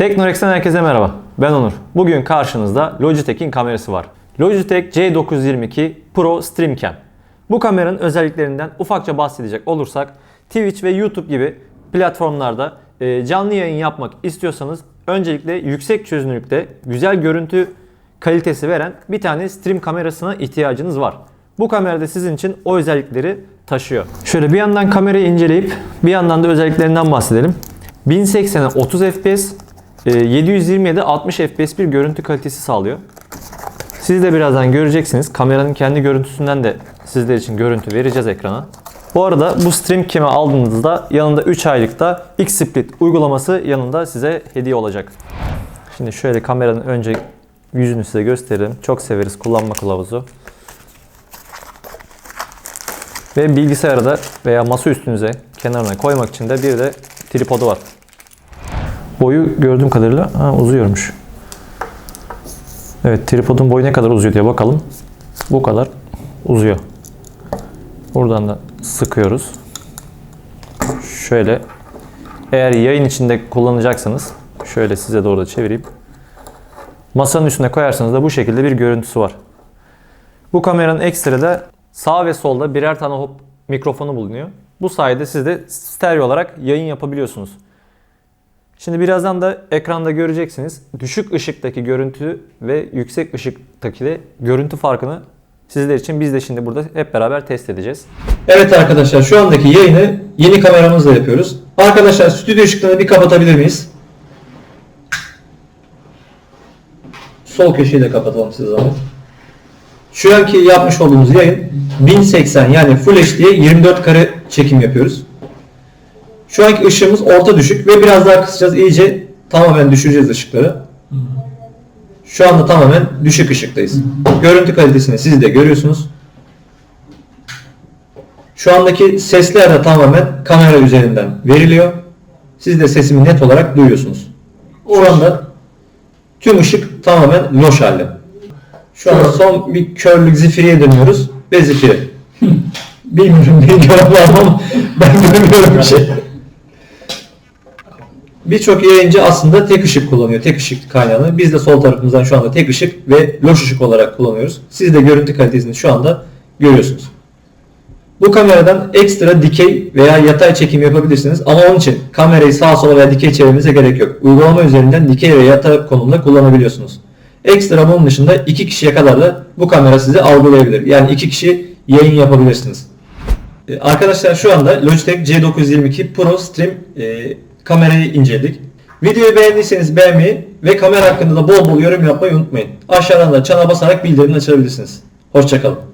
Teknorex'ten herkese merhaba. Ben Onur. Bugün karşınızda Logitech'in kamerası var. Logitech C922 Pro StreamCam. Bu kameranın özelliklerinden ufakça bahsedecek olursak Twitch ve YouTube gibi platformlarda e, canlı yayın yapmak istiyorsanız öncelikle yüksek çözünürlükte güzel görüntü kalitesi veren bir tane stream kamerasına ihtiyacınız var. Bu kamera da sizin için o özellikleri taşıyor. Şöyle bir yandan kamerayı inceleyip bir yandan da özelliklerinden bahsedelim. 1080'e 30 FPS, e, 720'ye 60 FPS bir görüntü kalitesi sağlıyor. Siz de birazdan göreceksiniz. Kameranın kendi görüntüsünden de sizler için görüntü vereceğiz ekrana. Bu arada bu stream cam'i aldığınızda yanında 3 aylıkta X-Split uygulaması yanında size hediye olacak. Şimdi şöyle kameranın önce yüzünü size gösterelim. Çok severiz kullanma kılavuzu. Ve bilgisayarı da veya masa üstünüze kenarına koymak için de bir de tripodu var. Boyu gördüğüm kadarıyla ha, uzuyormuş. Evet tripodun boyu ne kadar uzuyor diye bakalım. Bu kadar uzuyor. Buradan da sıkıyoruz. Şöyle eğer yayın içinde kullanacaksanız şöyle size doğru da çevireyim. Masanın üstüne koyarsanız da bu şekilde bir görüntüsü var. Bu kameranın ekstra da sağ ve solda birer tane hop mikrofonu bulunuyor. Bu sayede siz de stereo olarak yayın yapabiliyorsunuz. Şimdi birazdan da ekranda göreceksiniz. Düşük ışıktaki görüntü ve yüksek ışıktaki de görüntü farkını sizler için biz de şimdi burada hep beraber test edeceğiz. Evet arkadaşlar şu andaki yayını yeni kameramızla yapıyoruz. Arkadaşlar stüdyo ışıklarını bir kapatabilir miyiz? Sol köşeyi de kapatalım size zahmet. Şu anki yapmış olduğumuz yayın 1080 yani Full HD'ye 24 kare çekim yapıyoruz. Şu anki ışığımız orta düşük ve biraz daha kısacağız. İyice tamamen düşüreceğiz ışıkları. Şu anda tamamen düşük ışıktayız. Görüntü kalitesini siz de görüyorsunuz. Şu andaki sesler de tamamen kamera üzerinden veriliyor. Siz de sesimi net olarak duyuyorsunuz. Şu anda tüm ışık tamamen loş halde. Şu an son bir körlük zifiriye dönüyoruz ve zifiri. Bilmiyorum var ama ben görmüyorum bir şey. Birçok yayıncı aslında tek ışık kullanıyor. Tek ışık kaynağını. Biz de sol tarafımızdan şu anda tek ışık ve loş ışık olarak kullanıyoruz. Siz de görüntü kalitesini şu anda görüyorsunuz. Bu kameradan ekstra dikey veya yatay çekim yapabilirsiniz ama onun için kamerayı sağa sola veya dikey çevirmenize gerek yok. Uygulama üzerinden dikey ve yatay konumda kullanabiliyorsunuz. Ekstra bunun dışında iki kişiye kadar da bu kamera sizi algılayabilir. Yani iki kişi yayın yapabilirsiniz. Ee, Arkadaşlar şu anda Logitech C922 Pro Stream e, kamerayı inceledik. Videoyu beğendiyseniz beğenmeyi ve kamera hakkında da bol bol yorum yapmayı unutmayın. Aşağıdan da çana basarak bildirimini açabilirsiniz. Hoşçakalın.